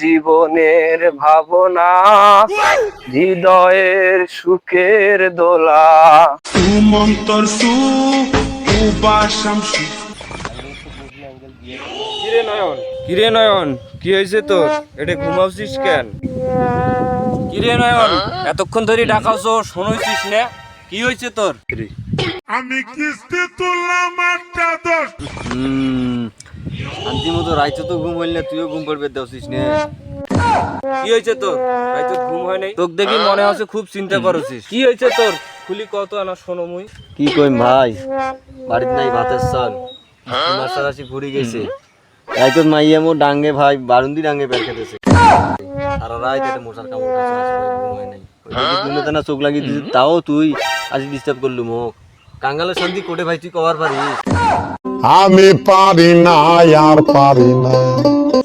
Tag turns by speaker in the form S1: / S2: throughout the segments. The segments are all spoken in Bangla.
S1: জীবনের ভাবনা হৃদয়ের সুখের দোলা।
S2: সুমন্তর সু উবাসাম সু।
S1: কিরে নয়ন? কিরে নয়ন? কি হয়েছে তোর? এটা ঘুমাওছিস কেন? কিরে নয়ন? এতক্ষণ ধরে ডাকাছো শোনাইছিস না? কি হয়েছে তোর?
S2: আমি কিস্তি তুললাম একটা দশ।
S3: শান্তি মতো রাইতে তো ঘুম হইলে তুইও ঘুম পড়বে দেওছিস নে।
S1: কি হয়েছে তোর? রাইতে ঘুম হয় নাই? তোকে দেখি মনে হচ্ছে খুব চিন্তা করছিস। কি হয়েছে তোর? খুলি কত আনা শোনো মুই।
S3: কি কইম ভাই বাড়িতে নাই ভাতের চাল। মাসারাসি ঘুরি গেছে। রাইত মাইয়া মো ডাঙ্গে ভাই বারুন্দি ডাঙ্গে বের খেতেছে। সারা রাত এটা মশার কামড় খাচ্ছে ঘুম হয় নাই। তুমি তো না চোখ লাগিয়ে দিছিস তাও তুই আজ ডিস্টার্ব করলু মোক কাঙ্গালের শান্তি কোটে ভাই তুই কবার পারিস?
S4: আমি পারি না আর পারি না।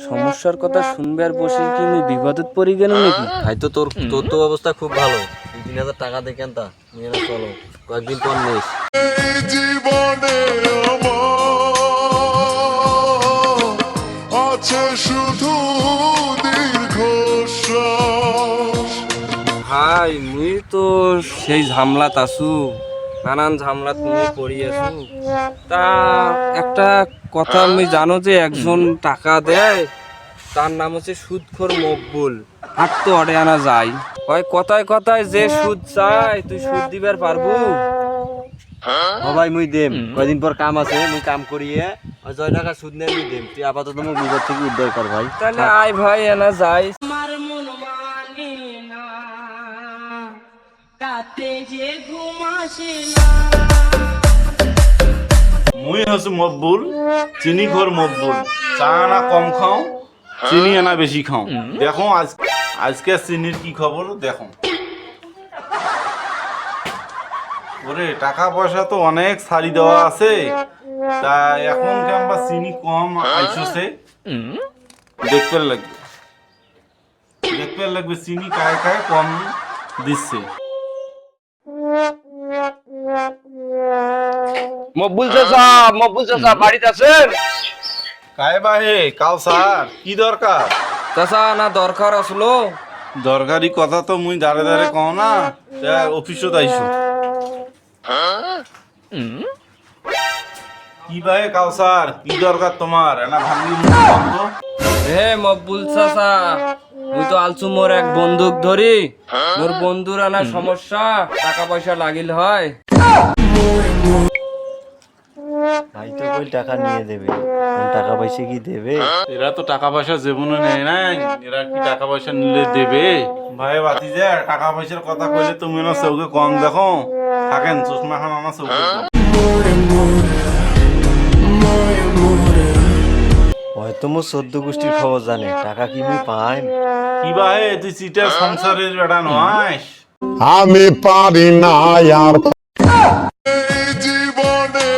S1: সমস্যার কথা শুনবে আর বসে কি আমি বিপদত পড়ে গেল নাকি?
S3: ভাই তো তোর তোর তো অবস্থা খুব ভালো। দুই তিন হাজার টাকা দেখেন তা? নিয়ে না চলো। কয়েকদিন পর নিস।
S2: জীবনে আছে শুধু দীর্ঘশ্বাস।
S1: ভাই মুই তো সেই ঝামলাত আছু। নানান ঝামলাত মুই পড়ি আছু তা একটা কথা আমি জানো যে একজন টাকা দেয় তার নাম হচ্ছে সুদখোর মকবুল। আর তো অডে আনা যায় হয় কথায় কথায় যে সুদ চাই তুই সুদ দিবার পারব?
S3: ও ভাই মুই দেম। কয়দিন পর কাম আছে মুই কাম করিয়ে ওই জয় টাকা সুদ নেই মুই দেম। তুই আপাতত মুই বিপদ থেকে উদ্ধার কর ভাই।
S1: তাহলে আয় ভাই এনা যাই।
S5: আমার মন মানে না রাতে যে
S6: মুই হচ্ছে মকবুল, চিনি ঘর মকবুল। চা আনা কম খাও, চিনি আনা বেশি খাও। দেখো আজ আজকে চিনির কি খবর দেখো। ওরে, টাকা পয়সা তো অনেক সারি দেওয়া আছে। তা এখন কেমবা চিনি কম আইসছে। দেখতে লাগবে। দেখতে লাগবে চিনি কায় কায় কম দিচ্ছে।
S1: মকবুল চাচা মকবুল চাচা বাড়িতে আছেন?
S6: কায় বাহে কাল স্যার কি দরকার?
S1: চাচা না দরকার আসলো।
S6: দরকারি কথা তো মুই দাঁড়ে দাঁড়ে কও না তা অফিসত আইসো কি ভাই কাউসার কি দরকার তোমার? এনা ভাঙ্গি
S1: হে মকবুল চাচা তুই তো আলছু মোর এক বন্দুক ধরি। মোর বন্ধুর আনা সমস্যা টাকা পয়সা লাগিল হয়।
S3: ভাই তো কই টাকা নিয়ে দেবে। টাকা পয়সা কি দেবে?
S6: এরা তো টাকা পয়সা জীবনে নেয় নাই। এরা কি টাকা পয়সা নিলে দেবে? ভাই বাতি যে টাকা পয়সার কথা কইলে তুমি না চৌকে কম দেখো। থাকেন চশমা খান আমার চৌকে
S3: হয়তো মোর চোদ্দ গোষ্ঠীর খবর জানে। টাকা কি মুই পাই?
S6: কি ভাই তুই চিটার সংসারের বেড়া নয়
S4: আমি পারি না আর
S2: জীবনে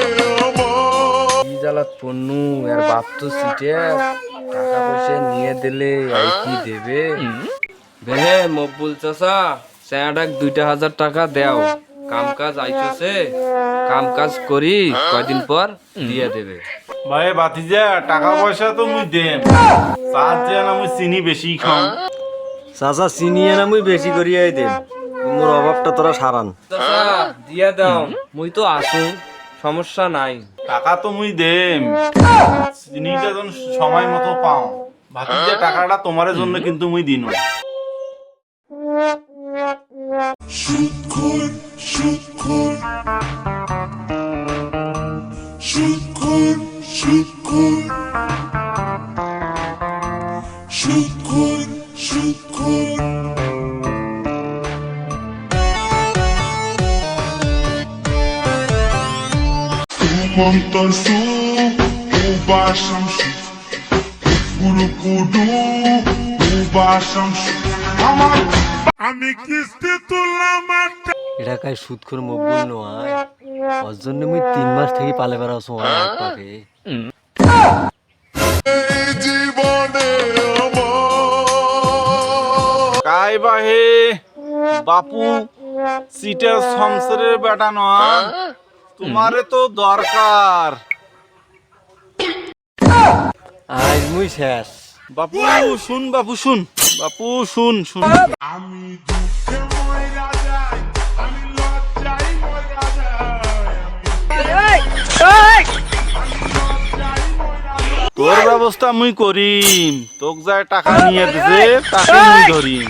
S1: জ্বালাত বাপ তো সিটে টাকা পয়সা নিয়ে দিলে আর কি দেবে? মকবুল চাচা স্যাঁডাক দুইটা হাজার টাকা দেও। কাম কাজ আইসছে কাম কাজ করি কয়দিন পর দিয়ে দেবে।
S6: ভাই বাতি যে টাকা পয়সা তো মুই দেন চার যে না মুই চিনি বেশি খাও।
S3: চাচা চিনি না মুই বেশি করিয়াই দেম। মোর অভাবটা তোরা সারান।
S1: দিয়ে দাও। মুই তো আসুন সমস্যা নাই।
S6: টাকা তো মুই দেম। চিনিটা যখন সময় মতো পাও। ভাতি যে টাকাটা তোমার জন্য কিন্তু মুই দিন।
S2: সুদখোর সু উবাসাম সু কুরুকুডু উবাসাম সু আমার আমি কিস্তি তুললাম
S3: মকবুল নয়। ওর জন্য মুই তিন মাস থেকে পালে পাকে।
S2: জীবনে আমার
S6: কাই বাহে? বাপু সিটের সংসারের বেটা নয়। তোমারে তো দরকার।
S3: আজ মুই শেষ।
S6: বাপু শুন বাপু শুন। বাপু শুন শুন।
S2: আমি
S6: তোর ব্যবস্থা মুই করিম। তোক যায় টাকা নিয়ে দিছে তাকে মুই ধরিম।